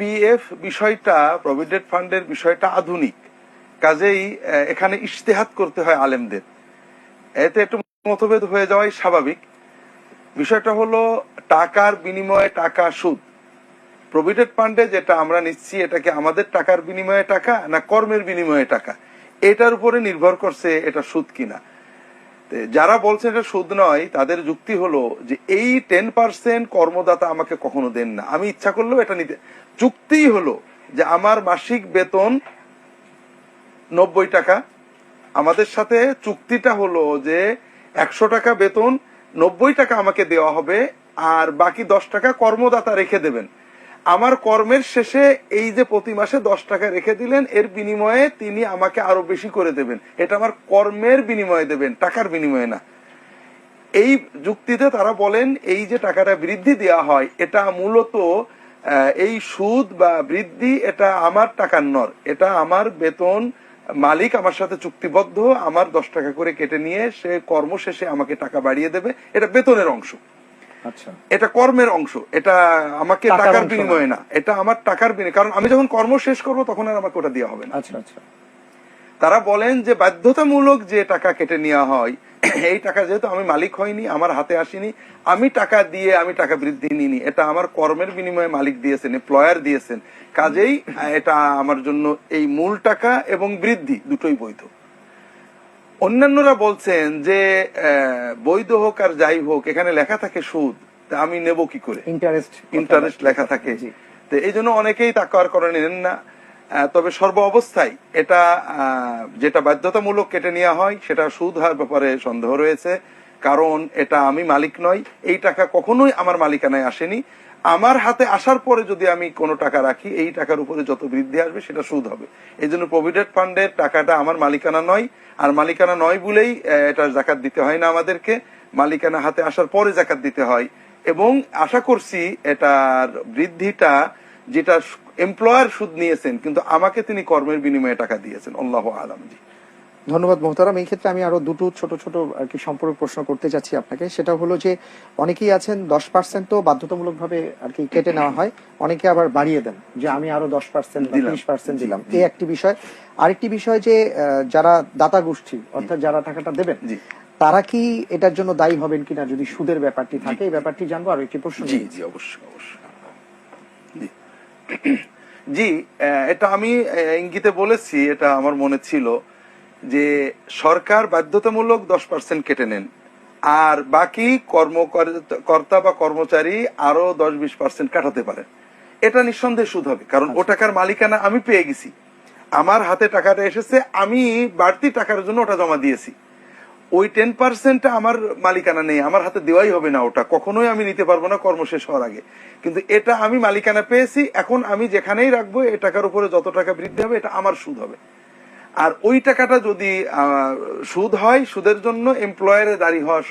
PF বিষয়টা provident ফান্ডের বিষয়টা আধুনিক। কাজেই এখানে ইশতেহাত করতে হয় আলেমদের। এতে একটু মতভেদ হয়ে যাওয়াই স্বাভাবিক। বিষয়টা হলো টাকার বিনিময়ে টাকা সুদ। প্রভিডেন্ট ফান্ডে যেটা আমরা নিচ্ছি এটাকে আমাদের টাকার বিনিময়ে টাকা না কর্মের বিনিময়ে টাকা? এটার উপরে নির্ভর করছে এটা সুদ কিনা। যারা বলছেন এটা সুদ নয়, তাদের যুক্তি হলো যে এই টেন পার্সেন্ট কর্মদাতা আমাকে কখনো দেন না। আমি ইচ্ছা করলেও এটা নিতে যুক্তিই হলো যে আমার মাসিক বেতন নব্বই টাকা। আমাদের সাথে চুক্তিটা হলো যে একশো টাকা বেতন, নব্বই টাকা আমাকে দেওয়া হবে, আর বাকি দশ টাকা কর্মদাতা রেখে দেবেন। আমার কর্মের শেষে এই যে প্রতি মাসে দশ টাকা রেখে দিলেন, এর বিনিময়ে তিনি আমাকে আরও বেশি করে দেবেন। এটা আমার কর্মের বিনিময়ে দেবেন, টাকার বিনিময়ে না। এই যুক্তিতে তারা বলেন, এই যে টাকাটা বৃদ্ধি দেওয়া হয়, এটা মূলত এই সুদ বা বৃদ্ধি, এটা আমার টাকার নর। এটা আমার বেতন মালিক আমার সাথে চুক্তিবদ্ধ, আমার দশ টাকা করে কেটে নিয়ে সে কর্ম শেষে আমাকে টাকা বাড়িয়ে দেবে। এটা বেতনের অংশ। এটা কর্মের অংশ এটা আমাকে টাকার। বিনিময়ে না এটা আমার টাকার বিনিময় কারণ আমি যখন কর্ম শেষ করব তখন আর আমাকে ওটা দেওয়া হবে না। আচ্ছা আচ্ছা। তারা বলেন যে বাধ্যতামূলক যে টাকা কেটে নেওয়া হয় এই টাকা যেহেতু আমি মালিক হয়নি আমার হাতে আসেনি আমি টাকা দিয়ে আমি টাকা বৃদ্ধি নিইনি এটা আমার কর্মের বিনিময়ে মালিক দিয়েছেন এমপ্লয়ার দিয়েছেন। কাজেই এটা আমার জন্য এই মূল টাকা এবং বৃদ্ধি দুটোই বৈধ। অন্যান্যরা বলছেন যে বৈধ হোক আর যাই হোক এখানে লেখা থাকে সুদ তা আমি নেব কি করে? ইন্টারেস্ট ইন্টারেস্ট লেখা থাকে। তো এই জন্য অনেকেই তাকার করে নেন না। তবে সর্ব অবস্থায় এটা আহ, যেটা বাধ্যতামূলক কেটে নেওয়া হয় সেটা সুদ হার ব্যাপারে সন্দেহ রয়েছে। কারণ এটা আমি মালিক নই। এই টাকা কখনোই আমার মালিকানায় আসেনি। আমার হাতে আসার পরে যদি আমি কোনো টাকা রাখি, এই টাকার উপরে যত বৃদ্ধি আসবে সেটা সুদ হবে। এই জন্য প্রভিডেন্ট ফান্ডের টাকাটা আমার মালিকানা নয়। আর মালিকানা নয় বলেই এটা জাকাত দিতে হয় না আমাদেরকে। মালিকানা হাতে আসার পরে জাকাত দিতে হয়। এবং আশা করছি এটার বৃদ্ধিটা যেটা এমপ্লয়ার সুদ নিয়েছেন, কিন্তু আমাকে তিনি কর্মের বিনিময়ে টাকা দিয়েছেন। আল্লাহ আলম জি। ধন্যবাদ মোহতারাম। এই ক্ষেত্রে আমি আরও দুটো ছোট ছোট আর কি সম্পর্ক প্রশ্ন করতে চাচ্ছি আপনাকে। সেটা হলো যে অনেকেই আছেন দশ পার্সেন্ট তো বাধ্যতামূলক ভাবে আর কি কেটে নেওয়া হয় অনেকে আবার বাড়িয়ে দেন যে আমি আরও দশ পার্সেন্ট। পার্সেন্ট দিলাম। এই একটি বিষয়। আরেকটি বিষয় যে যারা দাতা গোষ্ঠী অর্থাৎ যারা টাকাটা দেবেন তারা কি এটার জন্য দায়ী হবেন কিনা যদি সুদের ব্যাপারটি থাকে এই ব্যাপারটি জানব আর একটি প্রশ্ন জি জি অবশ্যই অবশ্যই। জি। এটা আমি ইঙ্গিতে বলেছি এটা আমার মনে ছিল। যে সরকার বাধ্যতামূলক দশ পার্সেন্ট কেটে নেন, আর বাকি কর্মকর্তা বা কর্মচারী আরও দশ বিশ পার্সেন্ট কাটাতে পারেন। এটা নিঃসন্দেহে সুদ হবে, কারণ ও টাকার মালিকানা আমি পেয়ে গেছি। আমার হাতে টাকাটা এসেছে, আমি বাড়তি টাকার জন্য ওটা জমা দিয়েছি। ওই টেন পার্সেন্ট আমার মালিকানা নেই, আমার হাতে দেওয়াই হবে না ওটা, কখনোই আমি নিতে পারব না কর্ম শেষ হওয়ার আগে। কিন্তু এটা আমি মালিকানা পেয়েছি, এখন আমি যেখানেই রাখব, এ টাকার উপরে যত টাকা বৃদ্ধি হবে, এটা আমার সুদ হবে। আর ওই টাকাটা যদি সুদ হয় সুদের জন্য এমপ্লয়ারে দাঁড়িয়ে হওয়ার